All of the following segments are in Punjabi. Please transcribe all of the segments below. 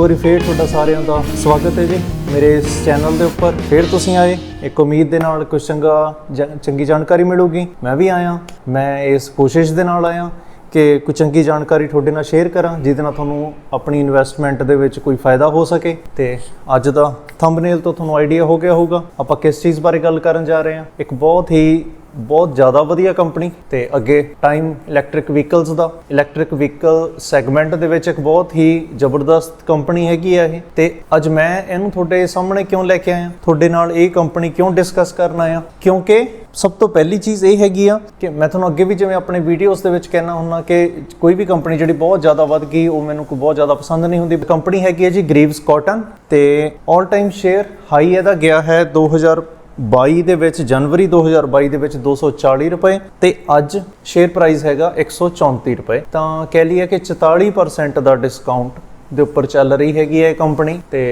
ਵਾਰੀ ਫੇਰ ਤੁਹਾਡਾ ਸਾਰਿਆਂ ਦਾ ਸਵਾਗਤ ਹੈ ਜੀ। ਮੇਰੇ ਇਸ ਚੈਨਲ ਦੇ ਉੱਪਰ ਫੇਰ ਤੁਸੀਂ ਆਏ। ਇੱਕ ਉਮੀਦ ਦੇ ਨਾਲ ਕੁਝ ਚੰਗਾ ਚੰਗੀ ਜਾਣਕਾਰੀ ਮਿਲੂਗੀ। ਮੈਂ ਵੀ ਆਇਆ। ਮੈਂ ਇਸ ਕੋਸ਼ਿਸ਼ ਦੇ ਨਾਲ ਆਇਆ ਕਿ ਕੋਈ ਚੰਗੀ ਜਾਣਕਾਰੀ ਤੁਹਾਡੇ ਨਾਲ ਸ਼ੇਅਰ ਕਰਾਂ, ਜਿਹਦੇ ਨਾਲ ਤੁਹਾਨੂੰ ਆਪਣੀ ਇਨਵੈਸਟਮੈਂਟ ਦੇ ਵਿੱਚ ਕੋਈ ਫਾਇਦਾ ਹੋ ਸਕੇ। ਤੇ ਅੱਜ ਦਾ ਥੰਬਨੇਲ ਤੋਂ ਤੁਹਾਨੂੰ ਆਈਡੀਆ ਹੋ ਗਿਆ ਹੋਊਗਾ। ਆਪਾਂ ਕਿਸ ਚੀਜ਼ ਬਾਰੇ ਗੱਲ ਕਰਨ ਜਾ ਰਹੇ ਹਾਂ? ਇੱਕ ਬਹੁਤ ਹੀ ਬਹੁਤ ਜ਼ਿਆਦਾ ਵਧੀਆ ਕੰਪਨੀ ਤੇ ਅੱਗੇ ਟਾਈਮ ਇਲੈਕਟ੍ਰਿਕ ਵਹੀਕਲਸ ਦਾ। ਇਲੈਕਟ੍ਰਿਕ ਵਹੀਕਲ ਸੈਗਮੈਂਟ ਦੇ ਵਿੱਚ ਇੱਕ ਬਹੁਤ ਹੀ ਜ਼ਬਰਦਸਤ ਕੰਪਨੀ ਹੈਗੀ ਆ ਇਹ। ਤੇ ਅੱਜ ਮੈਂ ਇਹਨੂੰ ਤੁਹਾਡੇ ਸਾਹਮਣੇ ਕਿਉਂ ਲੈ ਕੇ ਆਇਆ? ਤੁਹਾਡੇ ਨਾਲ ਇਹ ਕੰਪਨੀ ਕਿਉਂ ਡਿਸਕਸ ਕਰਨ ਆਇਆ? ਕਿਉਂਕਿ ਸਭ ਤੋਂ ਪਹਿਲੀ ਚੀਜ਼ ਇਹ ਹੈਗੀ ਆ ਕਿ ਮੈਂ ਤੁਹਾਨੂੰ ਅੱਗੇ ਵੀ ਜਿਵੇਂ ਆਪਣੇ ਵੀਡੀਓਜ਼ ਦੇ ਵਿੱਚ ਕਹਿਣਾ ਹੁੰਦਾ ਕਿ ਕੋਈ ਵੀ ਕੰਪਨੀ ਜਿਹੜੀ ਬਹੁਤ ਜ਼ਿਆਦਾ ਵੱਧ ਗਈ, ਉਹ ਮੈਨੂੰ ਕੋਈ ਬਹੁਤ ਜ਼ਿਆਦਾ ਪਸੰਦ ਨਹੀਂ ਹੁੰਦੀ। ਕੰਪਨੀ ਹੈਗੀ ਹੈ ਜੀ ਗਰੀਵਸ ਕਾਟਨ ਤੇ 올 ਟਾਈਮ ਸ਼ੇਅਰ ਹਾਈ ਇਹਦਾ ਗਿਆ ਹੈ 2000 22 ਦੇ ਵਿੱਚ ਜਨਵਰੀ 2022 ਦੇ ਵਿੱਚ 240 ਰੁਪਏ ਤੇ ਅੱਜ ਸ਼ੇਅਰ ਪ੍ਰਾਈਸ ਹੈਗਾ 134 ਰੁਪਏ। ਤਾਂ ਕਹਿ ਲਈਏ ਕਿ 44% ਦਾ ਡਿਸਕਾਊਂਟ ਦੇ ਉੱਪਰ ਚੱਲ ਰਹੀ ਹੈਗੀ ਹੈ ਇਹ ਕੰਪਨੀ ਤੇ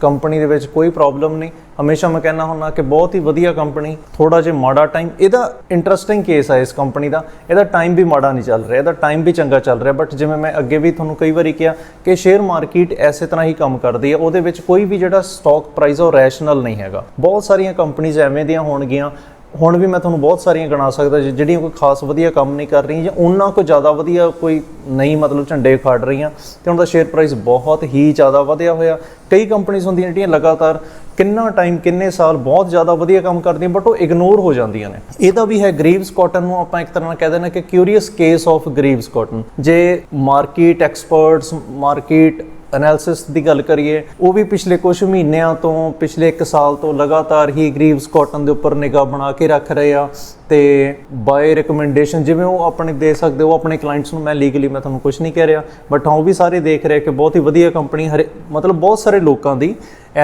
ਕੰਪਨੀ ਦੇ ਵਿੱਚ ਕੋਈ ਪ੍ਰੋਬਲਮ ਨਹੀਂ। ਹਮੇਸ਼ਾ ਮੈਂ ਕਹਿੰਦਾ ਹੁੰਦਾ ਕਿ ਬਹੁਤ ਹੀ ਵਧੀਆ ਕੰਪਨੀ ਥੋੜਾ ਜਿਹਾ ਮਾੜਾ ਟਾਈਮ ਇਹਦਾ ਇੰਟਰਸਟਿੰਗ ਕੇਸ ਹੈ ਇਸ ਕੰਪਨੀ ਦਾ। ਇਹਦਾ ਟਾਈਮ ਵੀ ਮਾੜਾ ਨਹੀਂ ਚੱਲ ਰਿਹਾ, ਇਹਦਾ ਟਾਈਮ ਵੀ ਚੰਗਾ ਚੱਲ ਰਿਹਾ। ਬਟ ਜਿਵੇਂ ਮੈਂ ਅੱਗੇ ਵੀ ਤੁਹਾਨੂੰ ਕਈ ਵਾਰੀ ਕਿਹਾ ਕਿ ਸ਼ੇਅਰ ਮਾਰਕੀਟ ਐਸੇ ਤਰ੍ਹਾਂ ਹੀ ਕੰਮ ਕਰਦੀ ਹੈ, ਉਹਦੇ ਵਿੱਚ ਕੋਈ ਵੀ ਜਿਹੜਾ ਸਟਾਕ ਪ੍ਰਾਈਸ ਉਹ ਰੈਸ਼ਨਲ ਨਹੀਂ ਹੈਗਾ। ਬਹੁਤ ਸਾਰੀਆਂ ਕੰਪਨੀਆਂ ਐਵੇਂ ਦੀਆਂ ਹੋਣਗੀਆਂ ਹੁਣ ਵੀ ਮੈਂ ਤੁਹਾਨੂੰ ਬਹੁਤ ਸਾਰੀਆਂ ਗਿਣਾ ਸਕਦਾ ਜਿ- ਜਿਹੜੀਆਂ ਕੋਈ ਖਾਸ ਵਧੀਆ ਕੰਮ ਨਹੀਂ ਕਰ ਰਹੀਆਂ ਜਾਂ ਉਹਨਾਂ ਕੋ ਜ਼ਿਆਦਾ ਵਧੀਆ ਕੋਈ ਨਹੀਂ ਮਤਲਬ ਝੰਡੇ ਖਾੜ ਰਹੀਆਂ, ਤੇ ਉਹਨਾਂ ਦਾ ਸ਼ੇਅਰ ਪ੍ਰਾਈਸ ਬਹੁਤ ਹੀ ਜ਼ਿਆਦਾ ਵਧਿਆ ਹੋਇਆ। ਕਈ ਕੰਪਨੀਆਂ ਹੁੰਦੀਆਂ ਜਿਹੜੀਆਂ ਲਗਾਤਾਰ ਕਿੰਨਾ ਟਾਈਮ ਕਿੰਨੇ ਸਾਲ ਬਹੁਤ ਜ਼ਿਆਦਾ ਵਧੀਆ ਕੰਮ ਕਰਦੀਆਂ ਬਟ ਉਹ ਇਗਨੋਰ ਹੋ ਜਾਂਦੀਆਂ ਨੇ। ਇਹਦਾ ਵੀ ਹੈ ਗਰੀਵਸ ਕਾਟਨ ਨੂੰ ਆਪਾਂ ਇੱਕ ਤਰ੍ਹਾਂ ਨਾਲ ਕਹਿ ਦਿੰਦੇ ਕਿ curious case of Greaves Cotton ਜੇ ਮਾਰਕੀਟ ਐਕਸਪਰਟਸ ਮਾਰਕੀਟ ਐਨਾਲਿਸਿਸ ਦੀ ਗੱਲ ਕਰੀਏ, ਉਹ ਵੀ ਪਿਛਲੇ ਕੁਝ ਮਹੀਨਿਆਂ ਤੋਂ, ਪਿਛਲੇ 1 ਸਾਲ ਤੋਂ ਲਗਾਤਾਰ ਹੀ ਗਰੀਵਸ ਕਾਟਨ ਦੇ ਉੱਪਰ ਨਿਗਾਹ ਬਣਾ ਕੇ ਰੱਖ ਰਹੇ ਆ ਤੇ ਬਾਏ ਰეკਮੈਂਡੇਸ਼ਨ ਜਿਵੇਂ ਉਹ ਆਪਣੇ ਦੇ ਸਕਦੇ ਹੋ ਆਪਣੇ ਕਲਾਇੰਟਸ ਨੂੰ ਮੈਂ ਲੀਗਲੀ ਮੈਂ ਤੁਹਾਨੂੰ ਕੁਝ ਨਹੀਂ ਕਹਿ ਰਿਹਾ ਬਟ ਹਾਂ, ਉਹ ਵੀ ਸਾਰੇ ਦੇਖ ਰਹੇ ਕਿ ਬਹੁਤ ਹੀ ਵਧੀਆ ਕੰਪਨੀ ਹਰੇ, ਮਤਲਬ ਬਹੁਤ ਸਾਰੇ ਲੋਕਾਂ ਦੀ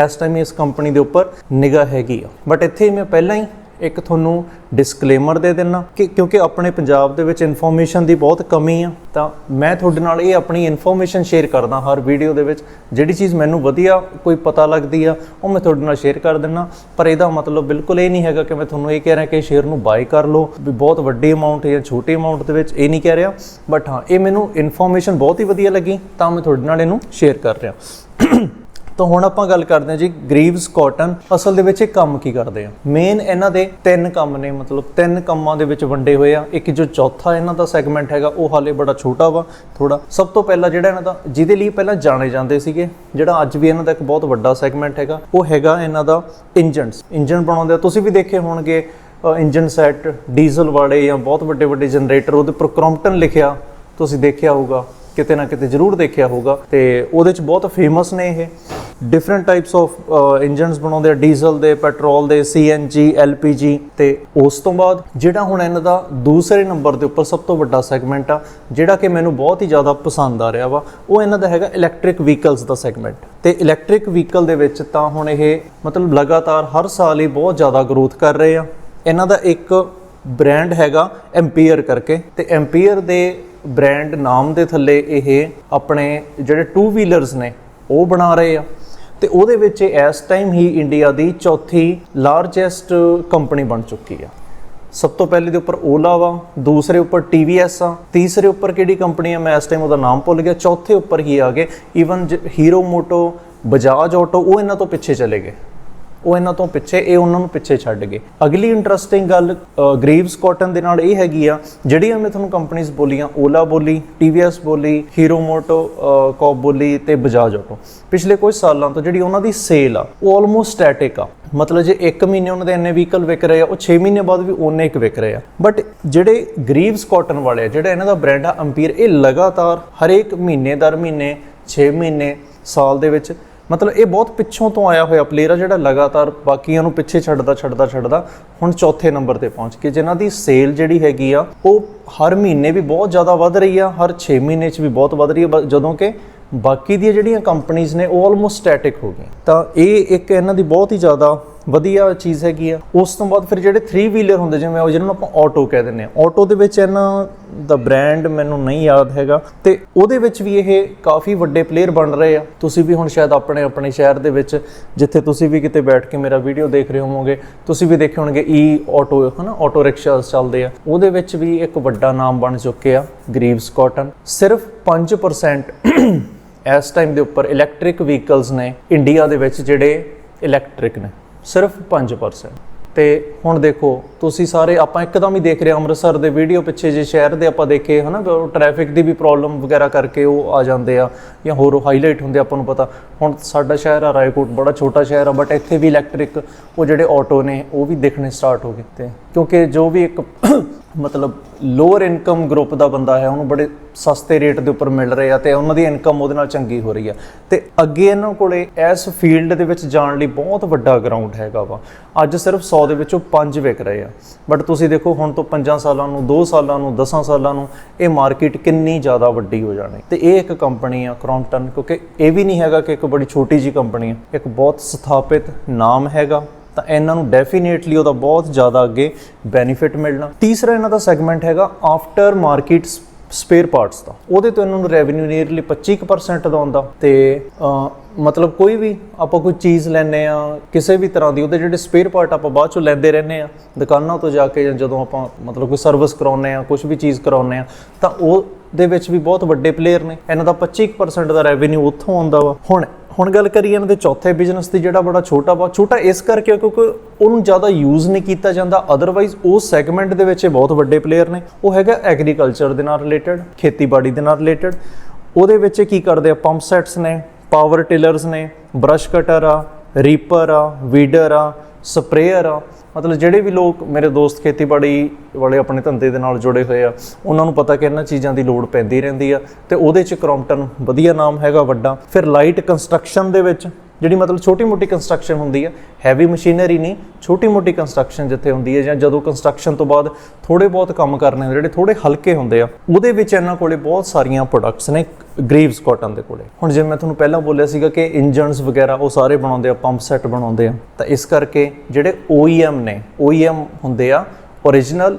ਇਸ ਟਾਈਮ ਇਸ ਕੰਪਨੀ ਦੇ ਉੱਪਰ ਨਿਗਾਹ ਹੈਗੀ ਆ। ਬਟ ਇੱਥੇ ਹੀ ਮੈਂ ਪਹਿਲਾਂ ਹੀ ਇੱਕ ਤੁਹਾਨੂੰ ਡਿਸਕਲੇਮਰ ਦੇ ਦੇਣਾ ਕਿ ਕਿਉਂਕਿ ਆਪਣੇ ਪੰਜਾਬ ਦੇ ਵਿੱਚ ਇਨਫੋਰਮੇਸ਼ਨ ਦੀ ਬਹੁਤ ਕਮੀ ਆ, ਤਾਂ ਮੈਂ ਤੁਹਾਡੇ ਨਾਲ ਇਹ ਆਪਣੀ ਇਨਫੋਰਮੇਸ਼ਨ ਸ਼ੇਅਰ ਕਰਦਾ ਹਰ ਵੀਡੀਓ ਦੇ ਵਿੱਚ। ਜਿਹੜੀ ਚੀਜ਼ ਮੈਨੂੰ ਵਧੀਆ ਕੋਈ ਪਤਾ ਲੱਗਦੀ ਆ, ਉਹ ਮੈਂ ਤੁਹਾਡੇ ਨਾਲ ਸ਼ੇਅਰ ਕਰ ਦਿੰਨਾ। ਪਰ ਇਹਦਾ ਮਤਲਬ ਬਿਲਕੁਲ ਇਹ ਨਹੀਂ ਹੈਗਾ ਕਿ ਮੈਂ ਤੁਹਾਨੂੰ ਇਹ ਕਹਿ ਰਿਹਾ ਕਿ ਸ਼ੇਅਰ ਨੂੰ ਬਾਈ ਕਰ ਲਓ। ਵੀ ਬਹੁਤ ਵੱਡੀ ਅਮਾਉਂਟ ਜਾਂ ਛੋਟੀ ਅਮਾਉਂਟ ਦੇ ਵਿੱਚ ਇਹ ਨਹੀਂ ਕਹਿ ਰਿਹਾ। ਬਟ ਹਾਂ, ਇਹ ਮੈਨੂੰ ਇਨਫੋਰਮੇਸ਼ਨ ਬਹੁਤ ਹੀ ਵਧੀਆ ਲੱਗੀ, ਤਾਂ ਮੈਂ ਤੁਹਾਡੇ ਨਾਲ ਇਹਨੂੰ ਸ਼ੇਅਰ ਕਰ ਰਿਹਾ। ਤਾਂ ਹੁਣ ਆਪਾਂ ਗੱਲ ਕਰਦੇ ਹਾਂ ਜੀ ਗਰੀਵਸ ਕਾਟਨ ਅਸਲ ਦੇ ਵਿੱਚ ਇਹ ਕੰਮ ਕੀ ਕਰਦੇ ਆ? ਮੇਨ ਇਹਨਾਂ ਦੇ ਤਿੰਨ ਕੰਮ ਨੇ, ਮਤਲਬ ਤਿੰਨ ਕੰਮਾਂ ਦੇ ਵਿੱਚ ਵੰਡੇ ਹੋਏ ਆ। ਇੱਕ ਜੋ ਚੌਥਾ ਇਹਨਾਂ ਦਾ ਸੈਗਮੈਂਟ ਹੈਗਾ, ਉਹ ਹਾਲੇ ਬੜਾ ਛੋਟਾ ਵਾ ਥੋੜਾ ਸਭ ਤੋਂ ਪਹਿਲਾਂ ਜਿਹੜਾ ਇਹਨਾਂ ਦਾ, ਜਿਹਦੇ ਲਈ ਪਹਿਲਾਂ ਜਾਣੇ ਜਾਂਦੇ ਸੀਗੇ, ਜਿਹੜਾ ਅੱਜ ਵੀ ਇਹਨਾਂ ਦਾ ਇੱਕ ਬਹੁਤ ਵੱਡਾ ਸੈਗਮੈਂਟ ਹੈਗਾ, ਉਹ ਹੈਗਾ ਇਹਨਾਂ ਦਾ ਇੰਜਨਸ। ਇੰਜਨ ਬਣਾਉਂਦੇ ਆ। ਤੁਸੀਂ ਵੀ ਦੇਖੇ ਹੋਣਗੇ ਇੰਜਨ ਸੈੱਟ, ਡੀਜ਼ਲ ਵਾਲੇ ਜਾਂ ਬਹੁਤ ਵੱਡੇ ਵੱਡੇ ਜਨਰੇਟਰ ਉਹਦੇ ਉੱਪਰ ਕ੍ਰੋਮਪਟਨ ਲਿਖਿਆ। ਤੁਸੀਂ ਦੇਖਿਆ ਹੋਊਗਾ। ਕਿਤੇ ਨਾ ਕਿਤੇ ਜ਼ਰੂਰ ਦੇਖਿਆ ਹੋਊਗਾ ਤੇ ਉਹਦੇ ਚ ਬਹੁਤ ਫੇਮਸ ਨੇ ਇਹ। ਡਿਫਰੈਂਟ ਟਾਈਪਸ ਆਫ ਇੰਜਨਸ ਬਣਾਉਂਦੇ ਆ ਡੀਜ਼ਲ ਦੇ ਪੈਟਰੋਲ ਦੇ ਸੀਐਨਜੀ ਐਲਪੀਜੀ ਤੇ ਉਸ ਤੋਂ ਬਾਅਦ ਜਿਹੜਾ ਹੁਣ ਇਹਨਾਂ ਦਾ ਦੂਸਰੇ ਨੰਬਰ ਦੇ ਉੱਪਰ ਸਭ ਤੋਂ ਵੱਡਾ ਸੈਗਮੈਂਟ ਆ, ਜਿਹੜਾ ਕਿ ਮੈਨੂੰ ਬਹੁਤ ਹੀ ਜ਼ਿਆਦਾ ਪਸੰਦ ਆ ਰਿਹਾ ਵਾ, ਉਹ ਇਹਨਾਂ ਦਾ ਹੈਗਾ ਇਲੈਕਟ੍ਰਿਕ ਵਹੀਕਲਸ ਦਾ ਸੈਗਮੈਂਟ ਤੇ ਇਲੈਕਟ੍ਰਿਕ ਵਹੀਕਲ ਦੇ ਵਿੱਚ ਤਾਂ ਹੁਣ ਇਹ ਮਤਲਬ ਲਗਾਤਾਰ ਹਰ ਸਾਲ ਹੀ ਬਹੁਤ ਜ਼ਿਆਦਾ ਗਰੋਥ ਕਰ ਰਹੇ ਆ। ਇਹਨਾਂ ਦਾ ਇੱਕ ਬ੍ਰਾਂਡ ਹੈਗਾ ਐਮਪੀਅਰ ਕਰਕੇ ਤੇ ਐਮਪੀਅਰ ਦੇ ਬ੍ਰਾਂਡ ਨਾਮ ਦੇ ਥੱਲੇ ਇਹ ਆਪਣੇ ਜਿਹੜੇ ਟੂ ਵੀਲਰਸ ਨੇ, ਉਹ ਬਣਾ ਰਹੇ ਆ। ਤੇ ਉਹਦੇ ਵਿੱਚ ਇਸ ਟਾਈਮ ਹੀ ਇੰਡੀਆ ਦੀ ਚੌਥੀ ਲਾਰਜੈਸਟ ਕੰਪਨੀ ਬਣ ਚੁੱਕੀ ਆ। ਸਭ ਤੋਂ ਪਹਿਲੇ ਦੇ ਉੱਪਰ ਓਲਾ ਵਾ, ਦੂਸਰੇ ਉੱਪਰ TVS ਆ, ਤੀਸਰੇ ਉੱਪਰ ਕਿਹੜੀ ਕੰਪਨੀ ਆ, ਮੈਂ ਇਸ ਟਾਈਮ ਉਹਦਾ ਨਾਮ ਭੁੱਲ ਗਿਆ। ਚੌਥੇ ਉੱਪਰ ਹੀ ਆ ਗਏ even Hero Moto Bajaj auto ਉਹ ਇਹਨਾਂ ਤੋਂ ਪਿੱਛੇ ਚਲੇ ਗਏ। ਉਹ ਇਹਨਾਂ ਤੋਂ ਪਿੱਛੇ, ਇਹ ਉਹਨਾਂ ਨੂੰ ਪਿੱਛੇ ਛੱਡ ਗਏ। ਅਗਲੀ ਇੰਟਰਸਟਿੰਗ ਗੱਲ ਗ੍ਰੀਵਸ ਕਾਟਨ ਦੇ ਨਾਲ ਇਹ ਹੈਗੀ ਆ, ਜਿਹੜੀਆਂ ਮੈਂ ਤੁਹਾਨੂੰ ਕੰਪਨੀਆਂ ਬੋਲੀਆਂ ਓਲਾ ਬੋਲੀ TVS ਬੋਲੀ ਹੀਰੋ ਮੋਟੋ ਕੌਪ ਬੋਲੀ ਤੇ ਬਜਾਜ ਆਟੋ ਪਿਛਲੇ ਕੁਝ ਸਾਲਾਂ ਤੋਂ ਜਿਹੜੀ ਉਹਨਾਂ ਦੀ ਸੇਲ ਆ, ਉਹ ਆਲਮੋਸਟ ਸਟੈਟਿਕ ਆ। ਮਤਲਬ ਜੇ 1 ਮਹੀਨੇ ਉਹਨਾਂ ਦੇ ਇੰਨੇ ਵਹੀਕਲ ਵਿਕ ਰਹੇ ਆ, ਉਹ 6 ਮਹੀਨੇ ਬਾਅਦ ਵੀ ਉਹਨੇ ਇੱਕ ਵਿਕ ਰਹੇ ਆ। ਬਟ ਜਿਹੜੇ ਗ੍ਰੀਵਸ ਕਾਟਨ ਵਾਲੇ ਆ, ਜਿਹੜਾ ਇਹਨਾਂ ਦਾ ਬ੍ਰਾਂਡ ਆ ਅੰਪੀਰ ਇਹ ਲਗਾਤਾਰ ਹਰੇਕ ਮਹੀਨੇ, ਦਰ ਮਹੀਨੇ 6 ਮਹੀਨੇ, ਸਾਲ ਦੇ ਵਿੱਚ ਮਤਲਬ ਇਹ ਬਹੁਤ ਪਿੱਛੋਂ ਤੋਂ ਆਇਆ ਹੋਇਆ ਪਲੇਅਰ ਆ ਜਿਹੜਾ ਲਗਾਤਾਰ ਬਾਕੀਆਂ ਨੂੰ ਪਿੱਛੇ ਛੱਡਦਾ ਛੱਡਦਾ ਛੱਡਦਾ, ਹੁਣ ਚੌਥੇ ਨੰਬਰ ਤੇ ਪਹੁੰਚ ਕੇ ਜਿਨ੍ਹਾਂ ਦੀ ਸੇਲ ਜਿਹੜੀ ਹੈਗੀ ਆ, ਉਹ ਹਰ ਮਹੀਨੇ ਵੀ ਬਹੁਤ ਜ਼ਿਆਦਾ ਵੱਧ ਰਹੀ ਆ, ਹਰ 6 ਮਹੀਨੇ 'ਚ ਵੀ ਬਹੁਤ ਵੱਧ ਰਹੀ ਆ, ਬ- ਜਦੋਂ ਕਿ ਬਾਕੀ ਦੀਆਂ ਜਿਹੜੀਆਂ ਕੰਪਨੀਆਂ ਨੇ, ਉਹ ਆਲਮੋਸਟ ਸਟੈਟਿਕ ਹੋ ਗਈਆਂ। ਤਾਂ ਇਹ ਇੱਕ ਇਹਨਾਂ ਦੀ ਬਹੁਤ ਹੀ ਜ਼ਿਆਦਾ ਵਧੀਆ ਚੀਜ਼ ਹੈਗੀ ਆ। ਉਸ ਤੋਂ ਬਾਅਦ ਫਿਰ ਜਿਹੜੇ 3 ਵੀਲਰ ਹੁੰਦੇ, ਜਿਵੇਂ ਉਹ ਜਿਹਨਾਂ ਨੂੰ ਆਪਾਂ ਆਟੋ ਕਹਿ ਦਿੰਦੇ ਆ। ਆਟੋ ਦੇ ਵਿੱਚ ਇਹਨਾਂ ਦਾ ਬ੍ਰਾਂਡ ਮੈਨੂੰ ਨਹੀਂ ਯਾਦ ਹੈਗਾ ਤੇ ਉਹਦੇ ਵਿੱਚ ਵੀ ਇਹ ਕਾਫੀ ਵੱਡੇ ਪਲੇਅਰ ਬਣ ਰਹੇ ਆ। ਤੁਸੀਂ ਵੀ ਹੁਣ ਸ਼ਾਇਦ ਆਪਣੇ ਆਪਣੇ ਸ਼ਹਿਰ ਦੇ ਵਿੱਚ, ਜਿੱਥੇ ਤੁਸੀਂ ਵੀ ਕਿਤੇ ਬੈਠ ਕੇ ਮੇਰਾ ਵੀਡੀਓ ਦੇਖ ਰਹੇ ਹੋਵੋਗੇ, ਤੁਸੀਂ ਵੀ ਦੇਖੇ ਹੋਣਗੇ e ਈ ਆਟੋ ਹਨਾ ਆਟੋ ਰਿਕਸ਼ਾਸ ਚੱਲਦੇ ਆ। ਉਹਦੇ ਵਿੱਚ ਵੀ ਇੱਕ ਵੱਡਾ ਨਾਮ ਬਣ ਚੁੱਕੇ ਆ ਗਰੀਵਸ ਕਾਟਨ ਸਿਰਫ 5% ਇਸ ਟਾਈਮ ਦੇ ਉੱਪਰ ਇਲੈਕਟ੍ਰਿਕ ਵਹੀਕਲਸ ਨੇ ਇੰਡੀਆ ਦੇ ਵਿੱਚ ਜਿਹੜੇ ਇਲੈਕਟ੍ਰਿਕ ਨੇ। ਸਿਰਫ 5% ਤੇ ਹੁਣ ਦੇਖੋ, ਤੁਸੀਂ ਸਾਰੇ ਆਪਾਂ ਇੱਕਦਮ ਹੀ ਦੇਖ ਰਹੇ ਹਾਂ ਅੰਮ੍ਰਿਤਸਰ ਦੇ ਵੀਡੀਓ ਪਿੱਛੇ ਜੇ ਸ਼ਹਿਰ ਦੇ ਆਪਾਂ ਦੇਖੇ, ਹਨਾ ਟ੍ਰੈਫਿਕ ਦੀ ਵੀ ਪ੍ਰੋਬਲਮ ਵਗੈਰਾ ਕਰਕੇ ਉਹ ਆ ਜਾਂਦੇ ਆ, ਜਾਂ ਹੋਰ ਹਾਈਲਾਈਟ ਹੁੰਦੇ ਆਪਾਂ ਨੂੰ ਪਤਾ। ਹੁਣ ਸਾਡਾ ਸ਼ਹਿਰ ਆ, ਰਾਏਕੋਟ ਬੜਾ ਛੋਟਾ ਸ਼ਹਿਰ ਆ ਬਟ ਇੱਥੇ ਵੀ ਇਲੈਕਟ੍ਰਿਕ ਉਹ ਜਿਹੜੇ ਆਟੋ ਨੇ, ਉਹ ਵੀ ਦਿਖਣੇ ਸਟਾਰਟ ਹੋ ਗਏ ਤੇ ਕਿਉਂਕਿ ਜੋ ਵੀ ਇੱਕ ਮਤਲਬ ਲੋਅਰ ਇਨਕਮ ਗਰੁੱਪ ਦਾ ਬੰਦਾ ਹੈ, ਉਹਨੂੰ ਬੜੇ ਸਸਤੇ ਰੇਟ ਦੇ ਉੱਪਰ ਮਿਲ ਰਹੇ ਆ ਤੇ ਉਹਨਾਂ ਦੀ ਇਨਕਮ ਉਹਦੇ ਨਾਲ ਚੰਗੀ ਹੋ ਰਹੀ ਆ। ਤੇ ਅੱਗੇ ਇਹਨਾਂ ਕੋਲੇ ਇਸ ਫੀਲਡ ਦੇ ਵਿੱਚ ਜਾਣ ਲਈ ਬਹੁਤ ਵੱਡਾ ਗਰਾਊਂਡ ਹੈਗਾ ਵਾ। ਅੱਜ ਸਿਰਫ 100 ਦੇ ਵਿੱਚੋਂ 5 ਵਿਕ ਰਹੇ ਆ। ਬਟ ਤੁਸੀਂ ਦੇਖੋ, ਹੁਣ ਤੋਂ 5 ਸਾਲਾਂ ਨੂੰ 2 ਸਾਲਾਂ ਨੂੰ 10 ਸਾਲਾਂ ਨੂੰ ਇਹ ਮਾਰਕੀਟ ਕਿੰਨੀ ਜ਼ਿਆਦਾ ਵੱਡੀ ਹੋ ਜਾਣੀ। ਤੇ ਇਹ ਇੱਕ ਕੰਪਨੀ ਆ ਕ੍ਰੌਂਪਟਨ ਕਿਉਂਕਿ ਇਹ ਵੀ ਨਹੀਂ ਹੈਗਾ ਕਿ ਇੱਕ ਬੜੀ ਛੋਟੀ ਜੀ ਕੰਪਨੀ ਆ। ਇੱਕ ਬਹੁਤ ਸਥਾਪਿਤ ਨਾਮ ਹੈਗਾ। ਤਾਂ ਇਹਨਾਂ ਨੂੰ ਡੈਫੀਨੇਟਲੀ ਉਹਦਾ ਬਹੁਤ ਜ਼ਿਆਦਾ ਅੱਗੇ ਬੈਨੀਫਿਟ ਮਿਲਣਾ। ਤੀਸਰਾ ਇਹਨਾਂ ਦਾ ਸੈਗਮੈਂਟ ਹੈਗਾ ਆਫਟਰ ਮਾਰਕੀਟ ਸਪੇਅਰ ਪਾਰਟਸ ਦਾ। ਉਹਦੇ ਤੋਂ ਇਹਨਾਂ ਨੂੰ ਰੈਵਨਿਊ ਨੀਅਰਲੀ 25% ਦਾ ਆਉਂਦਾ। ਤੇ ਮਤਲਬ ਕੋਈ ਵੀ ਆਪਾਂ ਕੋਈ ਚੀਜ਼ ਲੈਨੇ ਆ ਕਿਸੇ ਵੀ ਤਰ੍ਹਾਂ ਦੀ, ਉਹਦੇ ਜਿਹੜੇ ਸਪੇਅਰ ਪਾਰਟ ਆਪਾਂ ਬਾਅਦ ਚੋਂ ਲੈਂਦੇ ਰਹਿੰਦੇ ਆ ਦੁਕਾਨਾਂ ਤੋਂ ਜਾ ਕੇ ਜਾਂ ਜਦੋਂ ਆਪਾਂ ਮਤਲਬ ਕੋਈ ਸਰਵਿਸ ਕਰਾਉਂਦੇ ਆ ਕੁਝ ਵੀ ਚੀਜ਼ ਕਰਾਉਂਦੇ ਆ ਤਾਂ ਉਹ ਦੇ ਵਿੱਚ ਵੀ ਬਹੁਤ ਵੱਡੇ ਪਲੇਅਰ ਨੇ। ਇਹਨਾਂ ਦਾ 25% ਦਾ ਰੈਵਨਿਊ ਉੱਥੋਂ ਆਉਂਦਾ ਵਾ। ਹੁਣ ਹੁਣ ਗੱਲ ਕਰੀਏ ਇਹਨਾਂ ਦੇ ਚੌਥੇ ਬਿਜ਼ਨਸ ਦੀ, ਜਿਹੜਾ ਬੜਾ ਛੋਟਾ ਵਾ ਛੋਟਾ ਇਸ ਕਰਕੇ ਕਿਉਂਕਿ ਉਹਨੂੰ ਜ਼ਿਆਦਾ ਯੂਜ਼ ਨਹੀਂ ਕੀਤਾ ਜਾਂਦਾ। ਅਦਰਵਾਈਜ਼ ਉਹ ਸੈਗਮੈਂਟ ਦੇ ਵਿੱਚ ਬਹੁਤ ਵੱਡੇ ਪਲੇਅਰ ਨੇ। ਉਹ ਹੈਗਾ ਐਗਰੀਕਲਚਰ ਦੇ ਨਾਲ ਰਿਲੇਟਡ ਖੇਤੀਬਾੜੀ ਦੇ ਨਾਲ ਰਿਲੇਟਡ ਉਹਦੇ ਵਿੱਚ ਕੀ ਕਰਦੇ ਆ ਪੰਪ ਸੈਟਸ ਨੇ ਪਾਵਰ ਟਿਲਰਸ ਨੇ ਬ੍ਰਸ਼ ਕਟਰ ਆ ਰੀਪਰ ਆ ਵੀਡਰ ਆ ਸਪਰੇਅਰ ਆ। ਮਤਲਬ ਜਿਹੜੇ ਵੀ ਲੋਕ ਮੇਰੇ ਦੋਸਤ ਖੇਤੀਬਾੜੀ ਵਾਲੇ ਆਪਣੇ ਧੰਦੇ ਦੇ ਨਾਲ ਜੁੜੇ ਹੋਏ ਆ, ਉਹਨਾਂ ਨੂੰ ਪਤਾ ਕਿ ਇਹਨਾਂ ਚੀਜ਼ਾਂ ਦੀ ਲੋੜ ਪੈਂਦੀ ਰਹਿੰਦੀ ਆ ਤੇ ਉਹਦੇ ਚ ਕ੍ਰੌਂਪਟਨ ਵਧੀਆ ਨਾਮ ਹੈਗਾ ਵੱਡਾ। ਫਿਰ ਲਾਈਟ ਕੰਸਟਰਕਸ਼ਨ ਦੇ ਵਿੱਚ ਜਿਹੜੀ ਮਤਲਬ ਛੋਟੀ ਮੋਟੀ ਕੰਸਟਰਕਸ਼ਨ ਹੁੰਦੀ ਹੈ ਹੈਵੀ ਮਸ਼ੀਨਰੀ ਨਹੀਂ, ਛੋਟੀ ਮੋਟੀ ਕੰਸਟਰਕਸ਼ਨ ਜਿੱਥੇ ਹੁੰਦੀ ਹੈ ਜਾਂ ਜਦੋਂ ਕੰਸਟਰਕਸ਼ਨ ਤੋਂ ਬਾਅਦ ਥੋੜੇ ਬਹੁਤ ਕੰਮ ਕਰਨੇ ਹੁੰਦੇ ਜਿਹੜੇ ਥੋੜੇ ਹਲਕੇ ਹੁੰਦੇ ਆ, ਉਹਦੇ ਵਿੱਚ ਇਹਨਾਂ ਕੋਲੇ ਬਹੁਤ ਸਾਰੀਆਂ ਪ੍ਰੋਡਕਟਸ ਨੇ ਗ੍ਰੀਵਸ ਕਾਟਨ ਦੇ ਕੋਲੇ। ਹੁਣ ਜਿਵੇਂ ਮੈਂ ਤੁਹਾਨੂੰ ਪਹਿਲਾਂ ਬੋਲਿਆ ਸੀਗਾ ਕਿ ਇੰਜਨਸ ਵਗੈਰਾ ਉਹ ਸਾਰੇ ਬਣਾਉਂਦੇ ਆ ਪੰਪ ਸੈੱਟ ਬਣਾਉਂਦੇ ਆ, ਤਾਂ ਇਸ ਕਰਕੇ ਜਿਹੜੇ OEM ਨੇ OEM ਹੁੰਦੇ ਆ origignal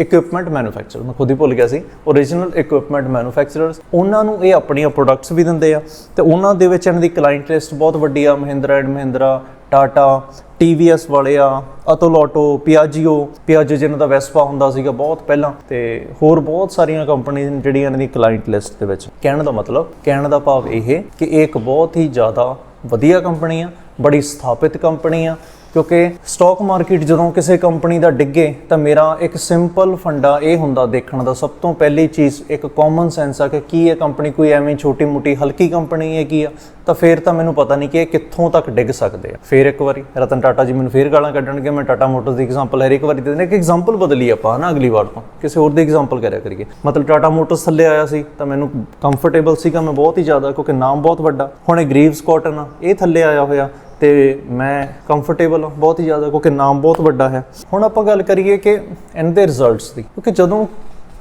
ਇਕਵਿਪਮੈਂਟ ਮੈਨੂਫੈਕਚਰਰ ਮੈਂ ਖੁਦ ਹੀ ਭੁੱਲ ਗਿਆ ਸੀ। Origignal ਇਕਵਿਪਮੈਂਟ ਮੈਨੂਫੈਕਚਰਰਸ ਉਹਨਾਂ ਨੂੰ ਇਹ ਆਪਣੀਆਂ ਪ੍ਰੋਡਕਟਸ ਵੀ ਦਿੰਦੇ ਆ। ਤੇ ਉਹਨਾਂ ਦੇ ਵਿੱਚ ਇਹਨਾਂ ਦੀ ਕਲਾਇੰਟ ਲਿਸਟ ਬਹੁਤ ਵੱਡੀ ਆ। ਮਹਿੰਦਰਾ ਐਂਡ ਮਹਿੰਦਰਾ ਟਾਟਾ TVS ਵਾਲੇ ਆ ਅਤੁਲ ਆਟੋ ਪਿਆਜੀਓ ਪਿਆਜੋ ਜਿਹਨਾਂ ਦਾ ਵੈਸਪਾ ਹੁੰਦਾ ਸੀਗਾ ਬਹੁਤ ਪਹਿਲਾਂ। ਤੇ ਹੋਰ ਬਹੁਤ ਸਾਰੀਆਂ ਕੰਪਨੀਆਂ ਜਿਹੜੀਆਂ ਇਹਨਾਂ ਦੀ ਕਲਾਇੰਟ ਲਿਸਟ ਦੇ ਵਿੱਚ। ਕਹਿਣ ਦਾ ਮਤਲਬ, ਕਹਿਣ ਦਾ ਭਾਵ ਇਹ ਕਿ ਇਹ ਇੱਕ ਬਹੁਤ ਹੀ ਜ਼ਿਆਦਾ ਵਧੀਆ ਕੰਪਨੀ ਆ, ਬੜੀ ਸਥਾਪਿਤ ਕੰਪਨੀ ਆ। ਕਿਉਂਕਿ ਸਟਾਕ ਮਾਰਕੀਟ ਜਦੋਂ ਕਿਸੇ ਕੰਪਨੀ ਦਾ ਡਿੱਗੇ ਤਾਂ ਮੇਰਾ ਇੱਕ ਸਿੰਪਲ ਫੰਡਾ ਇਹ ਹੁੰਦਾ ਦੇਖਣ ਦਾ, ਸਭ ਤੋਂ ਪਹਿਲੀ ਚੀਜ਼ ਇੱਕ ਕਾਮਨ ਸੈਂਸ ਆ ਕਿ ਕੀ ਇਹ ਕੰਪਨੀ ਕੋਈ ਐਵੇਂ ਛੋਟੀ-ਮੋਟੀ ਹਲਕੀ ਕੰਪਨੀ ਹੈ ਕੀ ਆ, ਤਾਂ ਫੇਰ ਤਾਂ ਮੈਨੂੰ ਪਤਾ ਨਹੀਂ ਕਿ ਇਹ ਕਿੱਥੋਂ ਤੱਕ ਡਿੱਗ ਸਕਦੇ ਆ। ਫੇਰ ਇੱਕ ਵਾਰੀ ਰਤਨ ਟਾਟਾ ਜੀ ਮੈਨੂੰ ਫੇਰ ਗਾਲਾਂ ਕੱਢਣਗੇ, ਮੈਂ ਟਾਟਾ ਮੋਟਰਸ ਦੀ ਐਗਜ਼ਾਮਪਲ ਹਰ ਇੱਕ ਵਾਰੀ ਦੇ ਦਿੰਦੇ ਕਿ ਐਗਜ਼ਾਮਪਲ ਬਦਲੀ ਆਪਾਂ ਹਨਾ ਅਗਲੀ ਵਾਰ ਤੋਂ। ਕਿਸੇ ਹੋਰ ਦੀ ਐਗਜ਼ਾਮਪਲ ਕਰਿਆ ਕਰੀਏ। ਮਤਲਬ ਟਾਟਾ ਮੋਟਰਸ ਥੱਲੇ ਆਇਆ ਸੀ, ਤਾਂ ਮੈਨੂੰ ਕੰਫਰਟੇਬਲ ਸੀਗਾ ਮੈਂ ਬਹੁਤ ਹੀ ਜ਼ਿਆਦਾ, ਕਿਉਂਕਿ ਨਾਮ ਬਹੁਤ ਵੱਡਾ। ਹੁਣ ਇਹ ਗ੍ਰੀਵਸ ਕਾਟਨ ਆ, ਇਹ ਥੱਲੇ ਆਇਆ ਹੋਇਆ। ਤੇ ਮੈਂ ਕੰਫਰਟੇਬਲ ਹਾਂ, ਬਹੁਤ ਹੀ ਜ਼ਿਆਦਾ, ਕਿਉਂਕਿ ਨਾਮ ਬਹੁਤ ਵੱਡਾ ਹੈ। ਹੁਣ ਆਪਾਂ ਗੱਲ ਕਰੀਏ ਕਿ ਇਹਨਾਂ ਦੇ ਰਿਜ਼ਲਟਸ ਦੀ, ਕਿਉਂਕਿ ਜਦੋਂ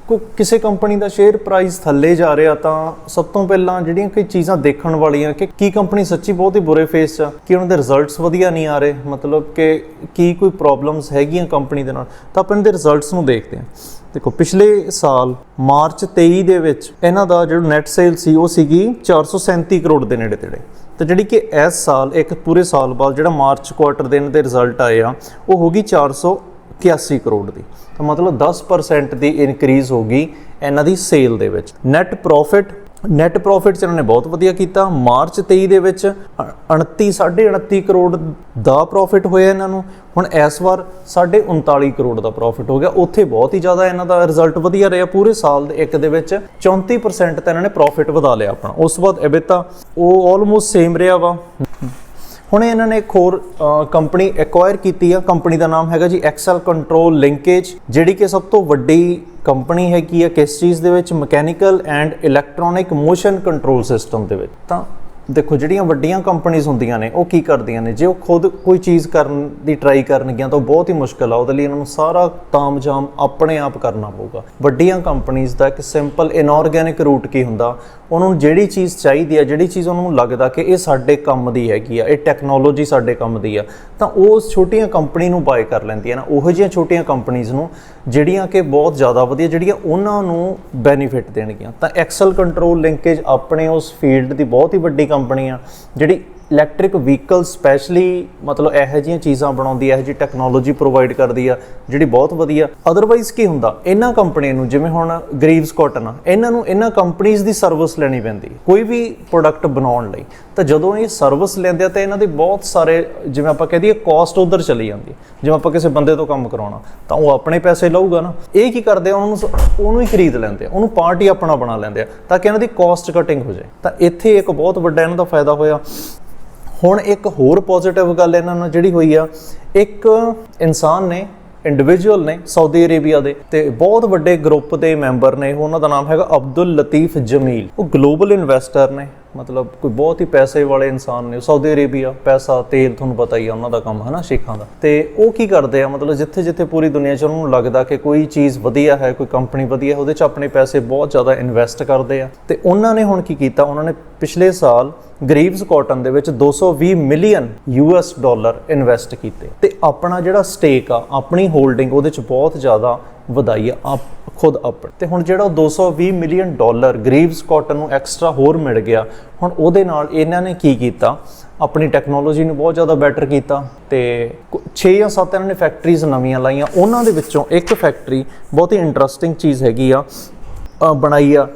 ਕੋ ਕਿਸੇ ਕੰਪਨੀ ਦਾ ਸ਼ੇਅਰ ਪ੍ਰਾਈਸ ਥੱਲੇ ਜਾ ਰਿਹਾ, ਤਾਂ ਸਭ ਤੋਂ ਪਹਿਲਾਂ ਜਿਹੜੀਆਂ ਕਿ ਚੀਜ਼ਾਂ ਦੇਖਣ ਵਾਲੀਆਂ, ਕਿ ਕੀ ਕੰਪਨੀ ਸੱਚੀ ਬਹੁਤ ਹੀ ਬੁਰੇ ਫੇਸ 'ਚ ਆ, ਕਿ ਉਹਨਾਂ ਦੇ ਰਿਜ਼ਲਟਸ ਵਧੀਆ ਨਹੀਂ ਆ ਰਹੇ, ਮਤਲਬ ਕਿ ਕੀ ਕੋਈ ਪ੍ਰੋਬਲਮਸ ਹੈਗੀਆਂ ਕੰਪਨੀ ਦੇ ਨਾਲ, ਤਾਂ ਆਪਾਂ ਇਹਨਾਂ ਦੇ ਰਿਜ਼ਲਟਸ ਨੂੰ ਦੇਖਦੇ ਹਾਂ। ਦੇਖੋ, ਪਿਛਲੇ ਸਾਲ ਮਾਰਚ 23 ਦੇ ਵਿੱਚ ਇਹਨਾਂ ਦਾ ਜਿਹੜਾ ਨੈਟ ਸੇਲ ਸੀ, ਉਹ ਸੀਗੀ 437 ਕਰੋੜ ਦੇ ਨੇੜੇ ਤੇੜੇ। ਤੇ ਜਿਹੜੀ ਕਿ ਇਸ ਸਾਲ, ਇੱਕ ਪੂਰੇ ਸਾਲ ਬਾਅਦ ਜਿਹੜਾ ਮਾਰਚ ਕੁਆਟਰ ਦੇ ਇਹਨਾਂ ਦੇ ਰਿਜ਼ਲਟ ਆਏ ਆ, ਉਹ ਹੋ ਗਈ 481 ਕਰੋੜ ਦੀ। ਤਾਂ ਮਤਲਬ 10% ਦੀ ਇਨਕਰੀਜ਼ ਹੋ ਗਈ ਇਹਨਾਂ ਦੀ ਸੇਲ ਦੇ ਵਿੱਚ। ਨੈਟ ਪ੍ਰੋਫਿਟ ਨੈਟ ਪ੍ਰੋਫਿਟ ਚ ਇਹਨਾਂ ਨੇ ਬਹੁਤ ਵਧੀਆ ਕੀਤਾ। ਮਾਰਚ 23 ਦੇ ਵਿੱਚ 29 29.5 ਕਰੋੜ ਦਾ ਪ੍ਰੋਫਿਟ ਹੋਇਆ ਇਹਨਾਂ ਨੂੰ। ਹੁਣ ਇਸ ਵਾਰ 39 ਕਰੋੜ ਦਾ ਪ੍ਰੋਫਿਟ ਹੋ ਗਿਆ। ਉੱਥੇ ਬਹੁਤ ਹੀ ਜ਼ਿਆਦਾ ਇਹਨਾਂ ਦਾ ਰਿਜ਼ਲਟ ਵਧੀਆ ਰਿਹਾ। ਪੂਰੇ ਸਾਲ ਦੇ ਇੱਕ ਦੇ ਵਿੱਚ 34% ਤਾਂ ਇਹਨਾਂ ਨੇ ਪ੍ਰੋਫਿਟ ਵਧਾ ਲਿਆ ਆਪਣਾ। ਉਸ ਤੋਂ ਬਾਅਦ EBITDA ਉਹ ਆਲਮੋਸਟ ਸੇਮ ਰਿਹਾ ਵਾ। ਹੁਣ ਇਹਨਾਂ ਨੇ ਇੱਕ ਹੋਰ ਕੰਪਨੀ ਐਕਵਾਇਰ ਕੀਤੀ ਆ। ਕੰਪਨੀ ਦਾ ਨਾਮ ਹੈਗਾ ਜੀ ਐਕਸਲ ਕੰਟਰੋਲ ਲਿੰਕੇਜ ਜਿਹੜੀ ਕਿ ਸਭ ਤੋਂ ਵੱਡੀ ਕੰਪਨੀ ਹੈਗੀ ਆ ਕਿਸ ਚੀਜ਼ ਦੇ ਵਿੱਚ? Mechanical and electronic motion control system ਦੇ ਵਿੱਚ। ਤਾਂ ਦੇਖੋ, ਜਿਹੜੀਆਂ ਵੱਡੀਆਂ ਕੰਪਨੀਆਂ ਹੁੰਦੀਆਂ ਨੇ, ਉਹ ਕੀ ਕਰਦੀਆਂ ਨੇ? ਜੇ ਉਹ ਖੁਦ ਕੋਈ ਚੀਜ਼ ਕਰਨ ਦੀ ਟਰਾਈ ਕਰਨਗੀਆਂ, ਤਾਂ ਉਹ ਬਹੁਤ ਹੀ ਮੁਸ਼ਕਲ ਆ। ਉਹਦੇ ਲਈ ਇਹਨਾਂ ਨੂੰ ਸਾਰਾ ਤਾਮਝਾਮ ਆਪਣੇ ਆਪ ਕਰਨਾ ਪਊਗਾ। ਵੱਡੀਆਂ ਕੰਪਨੀਆਂ ਦਾ ਇੱਕ ਸਿੰਪਲ ਇਨਆਰਗੈਨਿਕ ਰੂਟ ਕੀ ਹੁੰਦਾ? ਉਹਨਾਂ ਨੂੰ ਜਿਹੜੀ ਚੀਜ਼ ਚਾਹੀਦੀ ਆ, ਜਿਹੜੀ ਚੀਜ਼ ਉਹਨਾਂ ਨੂੰ ਲੱਗਦਾ ਕਿ ਇਹ ਸਾਡੇ ਕੰਮ ਦੀ ਹੈਗੀ ਆ, ਇਹ ਟੈਕਨੋਲੋਜੀ ਸਾਡੇ ਕੰਮ ਦੀ ਆ, ਤਾਂ ਉਹ ਉਸ ਛੋਟੀਆਂ ਕੰਪਨੀ ਨੂੰ ਬਾਏ ਕਰ ਲੈਂਦੀਆਂ ਨਾ। ਉਹੋ ਜਿਹੀਆਂ ਛੋਟੀਆਂ ਕੰਪਨੀਆਂ ਨੂੰ ਜਿਹੜੀਆਂ ਕਿ ਬਹੁਤ ਜ਼ਿਆਦਾ ਵਧੀਆ, ਜਿਹੜੀਆਂ ਉਹਨਾਂ ਨੂੰ ਬੈਨੀਫਿਟ ਦੇਣਗੀਆਂ। ਤਾਂ ਐਕਸਲ ਕੰਟਰੋਲ ਲਿੰਕੇਜ ਆਪਣੇ ਉਸ ਫੀਲਡ ਦੀ ਬਹੁਤ ਹੀ ਵੱਡੀ ਕੰਪਨੀ ਆ, ਜਿਹੜੀ ਇਲੈਕਟ੍ਰਿਕ ਵਹੀਕਲ ਸਪੈਸ਼ਲੀ ਮਤਲਬ ਇਹੋ ਜਿਹੀਆਂ ਚੀਜ਼ਾਂ ਬਣਾਉਂਦੀ ਹੈ ਇਹੋ ਜਿਹੀ ਟੈਕਨੋਲੋਜੀ ਪ੍ਰੋਵਾਈਡ ਕਰਦੀ ਆ, ਜਿਹੜੀ ਬਹੁਤ ਵਧੀਆ। ਅਦਰਵਾਈਜ਼ ਕੀ ਹੁੰਦਾ? ਇਹਨਾਂ ਕੰਪਨੀ ਨੂੰ, ਜਿਵੇਂ ਹੁਣ ਗਰੀਵਸ ਕਾਟਨ ਆ, ਇਹਨਾਂ ਨੂੰ ਇਹਨਾਂ ਕੰਪਨੀਆਂ ਦੀ ਸਰਵਿਸ ਲੈਣੀ ਪੈਂਦੀ ਕੋਈ ਵੀ ਪ੍ਰੋਡਕਟ ਬਣਾਉਣ ਲਈ। ਤਾਂ ਜਦੋਂ ਇਹ ਸਰਵਿਸ ਲੈਂਦੇ ਆ, ਤਾਂ ਇਹਨਾਂ ਦੇ ਬਹੁਤ ਸਾਰੇ, ਜਿਵੇਂ ਆਪਾਂ ਕਹਿ ਦਈਏ ਕਾਸਟ ਉਧਰ ਚਲੀ ਜਾਂਦੀ ਜਿਵੇਂ ਆਪਾਂ ਕਿਸੇ ਬੰਦੇ ਤੋਂ ਕੰਮ ਕਰਾਉਣਾ, ਤਾਂ ਉਹ ਆਪਣੇ ਪੈਸੇ ਲਊਗਾ ਨਾ। ਇਹ ਕੀ ਕਰਦੇ ਆ, ਉਹਨਾਂ ਨੂੰ ਉਹਨੂੰ ਹੀ ਖਰੀਦ ਲੈਂਦੇ ਆ, ਉਹਨੂੰ ਪਾਰਟੀ ਆਪਣਾ ਬਣਾ ਲੈਂਦੇ ਆ, ਤਾਂ ਕਿ ਇਹਨਾਂ ਦੀ ਕਾਸਟ ਕਟਿੰਗ ਹੋ ਜਾਏ। ਤਾਂ ਇੱਥੇ ਇੱਕ ਬਹੁਤ ਵੱਡਾ ਇਹਨਾਂ ਦਾ ਫਾਇਦਾ ਹੋਇਆ। ਹੁਣ ਇੱਕ ਹੋਰ ਪੋਜ਼ਿਟਿਵ ਗੱਲ ਇਹਨਾਂ ਨਾਲ ਜਿਹੜੀ ਹੋਈ ਆ, ਇੱਕ ਇਨਸਾਨ ਨੇ ਇੰਡੀਵਿਜੂਅਲ ਨੇ ਸਾਊਦੀ ਅਰੇਬੀਆ ਦੇ, ਤੇ ਬਹੁਤ ਵੱਡੇ ਗਰੁੱਪ ਦੇ ਮੈਂਬਰ ਨੇ, ਉਹਨਾਂ ਦਾ ਨਾਮ ਹੈਗਾ ਅਬਦੁਲ ਲਤੀਫ ਜਮੀਲ। ਉਹ ਗਲੋਬਲ ਇਨਵੈਸਟਰ ਨੇ। ਮਤਲਬ ਕੋਈ ਬਹੁਤ ਹੀ ਪੈਸੇ ਵਾਲੇ ਇਨਸਾਨ ਨੇ, ਸਾਊਦੀ ਅਰੇਬੀਆ, ਪੈਸਾ, ਤੇਲ ਤੁਹਾਨੂੰ ਪਤਾ ਹੀ ਆ, ਉਹਨਾਂ ਦਾ ਕੰਮ ਹੈ ਨਾ ਸ਼ੇਖਾਂ ਦਾ। ਤੇ ਉਹ ਕੀ ਕਰਦੇ ਆ, ਮਤਲਬ ਜਿੱਥੇ ਜਿੱਥੇ ਪੂਰੀ ਦੁਨੀਆ 'ਚ ਉਹਨਾਂ ਨੂੰ ਲੱਗਦਾ ਕਿ ਕੋਈ ਚੀਜ਼ ਵਧੀਆ ਹੈ, ਕੋਈ ਕੰਪਨੀ ਵਧੀਆ ਹੈ, ਉਹਦੇ 'ਚ ਆਪਣੇ ਪੈਸੇ ਬਹੁਤ ਜ਼ਿਆਦਾ ਇਨਵੈਸਟ ਕਰਦੇ ਆ। ਤੇ ਉਹਨਾਂ ਨੇ ਹੁਣ ਕੀ ਕੀਤਾ, ਉਹਨਾਂ ਨੇ ਪਿਛਲੇ ਸਾਲ ਗਰੀਵਸ ਕਾਟਨ ਦੇ ਵਿੱਚ 220 ਮਿਲੀਅਨ ਯੂਐਸ ਡਾਲਰ ਇਨਵੈਸਟ ਕੀਤੇ। ਤੇ ਆਪਣਾ ਜਿਹੜਾ ਸਟੇਕ ਆ, ਆਪਣੀ ਹੋਲਡਿੰਗ ਉਹਦੇ 'ਚ ਬਹੁਤ ਜ਼ਿਆਦਾ ਵਧਾਈ ਆ ਆਪ, ਖੁਦ ਆਪ ਤੇ ਹੁਣ ਜਿਹੜਾ ਉਹ 220 ਮਿਲੀਅਨ ਡਾਲਰ ਗਰੀਵਸ ਕਾਟਨ ਨੂੰ ਐਕਸਟਰਾ ਹੋਰ ਮਿਲ ਗਿਆ, ਹੁਣ ਉਹਦੇ ਨਾਲ ਇਹਨਾਂ ਨੇ ਕੀ ਕੀਤਾ? ਆਪਣੀ ਟੈਕਨੋਲੋਜੀ ਨੂੰ ਬਹੁਤ ਜ਼ਿਆਦਾ ਬੈਟਰ ਕੀਤਾ ਤੇ 6 ਜਾਂ 7 ਇਹਨਾਂ ਨੇ ਫੈਕਟਰੀਜ਼ ਨਵੀਆਂ ਲਾਈਆਂ, ਉਹਨਾਂ ਦੇ ਵਿੱਚੋਂ ਇੱਕ ਫੈਕਟਰੀ ਬਹੁਤ ਹੀ ਇੰਟਰਸਟਿੰਗ ਚੀਜ਼ ਹੈਗੀ ਆ ਬਣਾਈ ਆ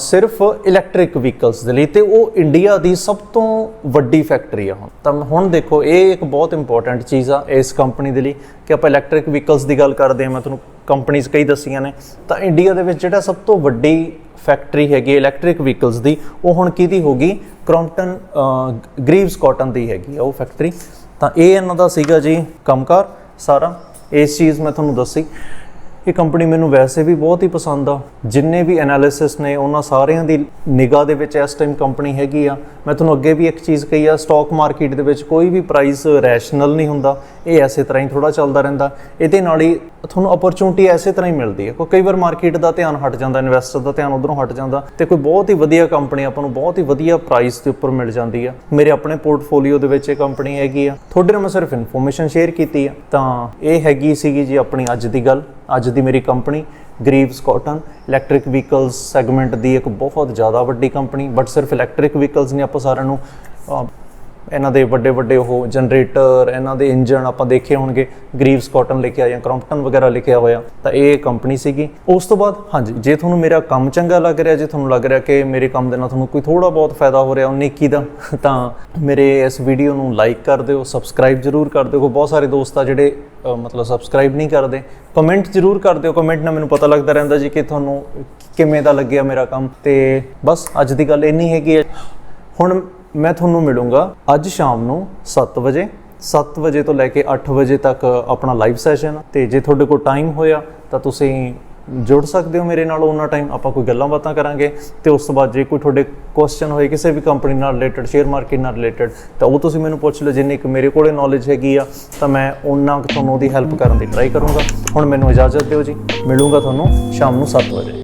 ਸਿਰਫ ਇਲੈਕਟ੍ਰਿਕ ਵਹੀਕਲਸ ਦੇ ਲਈ ਤੇ ਉਹ ਇੰਡੀਆ ਦੀ ਸਭ ਤੋਂ ਵੱਡੀ ਫੈਕਟਰੀ ਆ ਹੁਣ। ਤਾਂ ਹੁਣ ਦੇਖੋ, ਇਹ ਇੱਕ ਬਹੁਤ ਇੰਪੋਰਟੈਂਟ ਚੀਜ਼ ਆ ਇਸ ਕੰਪਨੀ ਦੇ ਲਈ ਕਿ ਆਪਾਂ ਇਲੈਕਟ੍ਰਿਕ ਵਹੀਕਲਸ ਦੀ ਗੱਲ ਕਰਦੇ ਹਾਂ, ਮੈਂ ਤੁਹਾਨੂੰ ਕੰਪਨੀਆਂ ਕਈ ਦੱਸੀਆਂ ਨੇ, ਤਾਂ ਇੰਡੀਆ ਦੇ ਵਿੱਚ ਜਿਹੜਾ ਸਭ ਤੋਂ ਵੱਡੀ ਫੈਕਟਰੀ ਹੈਗੀ ਇਲੈਕਟ੍ਰਿਕ ਵਹੀਕਲਸ ਦੀ, ਉਹ ਹੁਣ ਕਿਹਦੀ ਹੋਗੀ ਕ੍ਰੌਂਪਟਨ ਗਰੀਵਸ ਕਾਟਨ ਦੀ ਹੈਗੀ ਆ ਉਹ ਫੈਕਟਰੀ ਤਾਂ ਇਹ ਇਹਨਾਂ ਦਾ ਸੀਗਾ ਜੀ ਕੰਮਕਾਰ ਸਾਰਾ। ਇਸ ਚੀਜ਼ ਮੈਂ ਤੁਹਾਨੂੰ ਦੱਸੀ। ਇਹ ਕੰਪਨੀ ਮੈਨੂੰ ਵੈਸੇ ਵੀ ਬਹੁਤ ਹੀ ਪਸੰਦ ਆ। ਜਿੰਨੇ ਵੀ ਐਨਾਲਿਸਿਸ ਨੇ, ਉਹਨਾਂ ਸਾਰਿਆਂ ਦੀ ਨਿਗਾਹ ਦੇ ਵਿੱਚ ਇਸ ਟਾਈਮ ਕੰਪਨੀ ਹੈਗੀ ਆ। ਮੈਂ ਤੁਹਾਨੂੰ ਅੱਗੇ ਵੀ ਇੱਕ ਚੀਜ਼ ਕਹੀ ਆ ਸਟਾਕ ਮਾਰਕੀਟ ਦੇ ਵਿੱਚ ਕੋਈ ਵੀ ਪ੍ਰਾਈਸ ਰੈਸ਼ਨਲ ਨਹੀਂ ਹੁੰਦਾ। ਇਹ ਐਸੇ ਤਰ੍ਹਾਂ ਹੀ ਥੋੜਾ ਚੱਲਦਾ ਰਹਿੰਦਾ। ਇਹਦੇ ਨਾਲ ਹੀ ਤੁਹਾਨੂੰ ਓਪਰਚੁਨਿਟੀ ਐਸੇ ਤਰ੍ਹਾਂ ਹੀ ਮਿਲਦੀ ਹੈ ਕੋਈ ਕਈ ਵਾਰ ਮਾਰਕੀਟ ਦਾ ਧਿਆਨ ਹਟ ਜਾਂਦਾ ਇਨਵੈਸਟਰ ਦਾ ਧਿਆਨ ਉਧਰੋਂ ਹਟ ਜਾਂਦਾ ਤੇ ਕੋਈ ਬਹੁਤ ਹੀ ਵਧੀਆ ਕੰਪਨੀ ਆਪਾਂ ਨੂੰ ਬਹੁਤ ਹੀ ਵਧੀਆ ਪ੍ਰਾਈਸ ਦੇ ਉੱਪਰ ਮਿਲ ਜਾਂਦੀ ਆ। ਮੇਰੇ ਆਪਣੇ ਪੋਰਟਫੋਲੀਓ ਦੇ ਵਿੱਚ ਇਹ ਕੰਪਨੀ ਹੈਗੀ ਆ। ਤੁਹਾਡੇ ਨਾਲ ਮੈਂ ਸਿਰਫ ਇਨਫੋਰਮੇਸ਼ਨ ਸ਼ੇਅਰ ਕੀਤੀ ਆ। ਤਾਂ ਇਹ ਹੈਗੀ ਸੀਗੀ ਜੀ ਆਪਣੀ ਅੱਜ ਦੀ ਗੱਲ। ਅੱਜ ਦੀ ਮੇਰੀ company Greaves Cotton electric vehicles segment ਦੀ ਇੱਕ ਬਹੁਤ ਜ਼ਿਆਦਾ ਵੱਡੀ ਕੰਪਨੀ ਬਟ ਸਿਰਫ ਇਲੈਕਟ੍ਰਿਕ ਵਹੀਕਲਸ ਨਹੀਂ ਆਪਾਂ ਸਾਰਿਆਂ ਨੂੰ ਇਹਨਾਂ ਦੇ ਵੱਡੇ ਵੱਡੇ ਉਹ ਜਨਰੇਟਰ ਇਹਨਾਂ ਦੇ ਇੰਜਨ ਆਪਾਂ ਦੇਖੇ ਹੋਣਗੇ ਗਰੀਵਸ ਕਾਟਨ ਲਿਖਿਆ ਜਾਂ ਕ੍ਰੌਂਪਟਨ ਵਗੈਰਾ ਲਿਖਿਆ ਹੋਇਆ, ਤਾਂ ਇਹ ਕੰਪਨੀ ਸੀਗੀ। ਉਸ ਤੋਂ ਬਾਅਦ, ਹਾਂਜੀ, ਜੇ ਤੁਹਾਨੂੰ ਮੇਰਾ ਕੰਮ ਚੰਗਾ ਲੱਗ ਰਿਹਾ, ਜੇ ਤੁਹਾਨੂੰ ਲੱਗ ਰਿਹਾ ਕਿ ਮੇਰੇ ਕੰਮ ਦੇ ਨਾਲ ਤੁਹਾਨੂੰ ਕੋਈ ਥੋੜਾ ਬਹੁਤ ਫਾਇਦਾ ਹੋ ਰਿਹਾ, ਉਹ ਨੇਕੀ ਦਾ, ਤਾਂ ਮੇਰੇ ਇਸ ਵੀਡੀਓ ਨੂੰ ਲਾਈਕ ਕਰ ਦਿਓ ਸਬਸਕ੍ਰਾਈਬ ਜਰੂਰ ਕਰ ਦਿਓ। ਬਹੁਤ ਸਾਰੇ ਦੋਸਤ ਆ ਜਿਹੜੇ ਮਤਲਬ ਸਬਸਕ੍ਰਾਈਬ ਨਹੀਂ ਕਰਦੇ। ਕਮੈਂਟ ਜਰੂਰ ਕਰ ਦਿਓ। ਕਮੈਂਟ ਨਾਲ ਮੈਨੂੰ ਪਤਾ ਲੱਗਦਾ ਰਹਿੰਦਾ ਜੀ ਕਿ ਤੁਹਾਨੂੰ ਕਿਵੇਂ ਦਾ ਲੱਗਿਆ ਮੇਰਾ ਕੰਮ। ਤੇ ਬਸ, ਅੱਜ ਦੀ ਗੱਲ ਇੰਨੀ ਹੈਗੀ ਹੈ। ਹੁਣ ਮੈਂ ਤੁਹਾਨੂੰ ਮਿਲੂੰਗਾ ਅੱਜ ਸ਼ਾਮ ਨੂੰ 7 ਵਜੇ। 7 ਵਜੇ ਤੋਂ ਲੈ ਕੇ 8 ਵਜੇ ਤੱਕ ਆਪਣਾ ਲਾਈਵ ਸੈਸ਼ਨ ਤੇ ਜੇ ਤੁਹਾਡੇ ਕੋਲ ਟਾਈਮ ਹੋਇਆ, ਤਾਂ ਤੁਸੀਂ ਜੁੜ ਸਕਦੇ ਹੋ ਮੇਰੇ ਨਾਲ ਉਹਨਾਂ ਟਾਈਮ ਆਪਾਂ ਕੋਈ ਗੱਲਾਂ ਬਾਤਾਂ ਕਰਾਂਗੇ। ਤੇ ਉਸ ਤੋਂ ਬਾਅਦ ਜੇ ਕੋਈ ਤੁਹਾਡੇ ਕੁਐਸਚਨ ਹੋਏ, ਕਿਸੇ ਵੀ ਕੰਪਨੀ ਨਾਲ ਰਿਲੇਟਡ ਸ਼ੇਅਰ ਮਾਰਕੀਟ ਨਾਲ ਰਿਲੇਟਡ ਤਾਂ ਉਹ ਤੁਸੀਂ ਮੈਨੂੰ ਪੁੱਛ ਲਓ, ਜਿੰਨੀ ਕਿ ਮੇਰੇ ਕੋਲੇ ਨੌਲੇਜ ਹੈਗੀ ਆ, ਤਾਂ ਮੈਂ ਉਹਨਾਂ ਕੁ ਤੁਹਾਨੂੰ ਉਹਦੀ ਹੈਲਪ ਕਰਨ ਦੀ ਟਰਾਈ ਕਰੂੰਗਾ। ਹੁਣ ਮੈਨੂੰ ਇਜਾਜ਼ਤ ਦਿਓ ਜੀ। ਮਿਲੂੰਗਾ ਤੁਹਾਨੂੰ ਸ਼ਾਮ ਨੂੰ 7 ਵਜੇ।